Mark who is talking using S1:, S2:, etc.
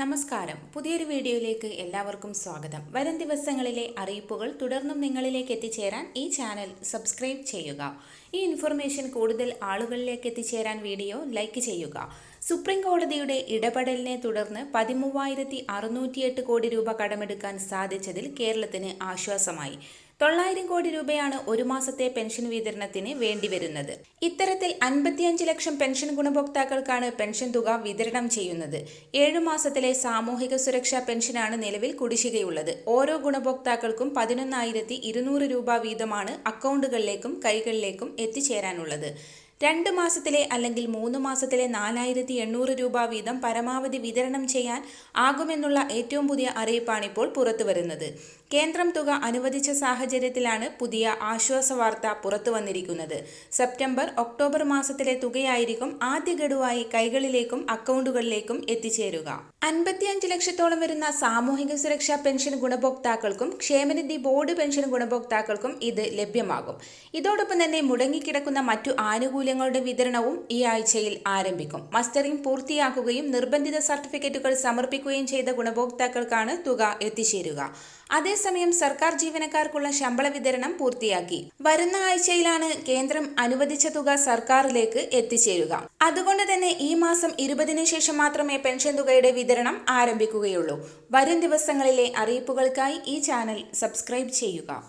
S1: നമസ്കാരം. പുതിയൊരു വീഡിയോയിലേക്ക് എല്ലാവർക്കും സ്വാഗതം. വരും ദിവസങ്ങളിലെ അറിയിപ്പുകൾ തുടർന്നും നിങ്ങളിലേക്ക് എത്തിച്ചേരാൻ ഈ ചാനൽ സബ്സ്ക്രൈബ് ചെയ്യുക. ഈ ഇൻഫർമേഷൻ കൂടുതൽ ആളുകളിലേക്ക് എത്തിച്ചേരാൻ വീഡിയോ ലൈക്ക് ചെയ്യുക. സുപ്രീം കോടതിയുടെ ഇടപെടലിനെ തുടർന്ന് പതിമൂവായിരത്തി കോടി രൂപ കടമെടുക്കാൻ സാധിച്ചതിൽ കേരളത്തിന് ആശ്വാസമായി. തൊള്ളായിരം കോടി രൂപയാണ് ഒരു മാസത്തെ പെൻഷൻ വിതരണത്തിന് വേണ്ടിവരുന്നത്. ഇത്തരത്തിൽ അൻപത്തിയഞ്ച് ലക്ഷം പെൻഷൻ ഗുണഭോക്താക്കൾക്കാണ് പെൻഷൻ തുക വിതരണം ചെയ്യുന്നത്. ഏഴു മാസത്തിലെ സാമൂഹിക സുരക്ഷാ പെൻഷനാണ് നിലവിൽ കുടിശ്ശികയുള്ളത്. ഓരോ ഗുണഭോക്താക്കൾക്കും പതിനൊന്നായിരത്തി ഇരുന്നൂറ് രൂപ വീതമാണ് അക്കൗണ്ടുകളിലേക്കും കൈകളിലേക്കും എത്തിച്ചേരാനുള്ളത്. രണ്ട് മാസത്തിലെ അല്ലെങ്കിൽ മൂന്ന് മാസത്തിലെ നാലായിരത്തി എണ്ണൂറ് രൂപ വീതം പരമാവധി വിതരണം ചെയ്യാൻ ആകുമെന്നുള്ള ഏറ്റവും പുതിയ അറിയിപ്പാണിപ്പോൾ പുറത്തു വരുന്നത് കേന്ദ്രം തുക അനുവദിച്ച സാഹചര്യത്തിലാണ് പുതിയ ആശ്വാസ വാർത്ത പുറത്തു വന്നിരിക്കുന്നത്. സെപ്റ്റംബർ ഒക്ടോബർ മാസത്തിലെ തുകയായിരിക്കും ആദ്യ ഗഡുവായി കൈകളിലേക്കും അക്കൗണ്ടുകളിലേക്കും എത്തിച്ചേരുക. അൻപത്തിയഞ്ച് ലക്ഷത്തോളം വരുന്ന സാമൂഹിക സുരക്ഷാ പെൻഷൻ ഗുണഭോക്താക്കൾക്കും ക്ഷേമനിധി ബോർഡ് പെൻഷൻ ഗുണഭോക്താക്കൾക്കും ഇത് ലഭ്യമാകും. ഇതോടൊപ്പം തന്നെ മുടങ്ങിക്കിടക്കുന്ന മറ്റു ആനുകൂല്യങ്ങളുടെ വിതരണവും ഈ ആഴ്ചയിൽ ആരംഭിക്കും. മസ്റ്ററിംഗ് പൂർത്തിയാക്കുകയും നിർബന്ധിത സർട്ടിഫിക്കറ്റുകൾ സമർപ്പിക്കുകയും ചെയ്ത ഗുണഭോക്താക്കൾക്കാണ് തുക എത്തിച്ചേരുക. അതേസമയം സർക്കാർ ജീവനക്കാർക്കുള്ള ശമ്പള വിതരണം പൂർത്തിയാക്കി. വരുന്ന ആഴ്ചയിലാണ് കേന്ദ്രം അനുവദിച്ച തുക സർക്കാരിലേക്ക് എത്തിച്ചേരുക. അതുകൊണ്ട് തന്നെ ഈ മാസം ഇരുപതിന് ശേഷം മാത്രമേ പെൻഷൻ തുകയുടെ വിതരണം ആരംഭിക്കുകയുള്ളൂ. വരും ദിവസങ്ങളിലെ അറിയിപ്പുകൾക്കായി ഈ ചാനൽ സബ്സ്ക്രൈബ് ചെയ്യുക.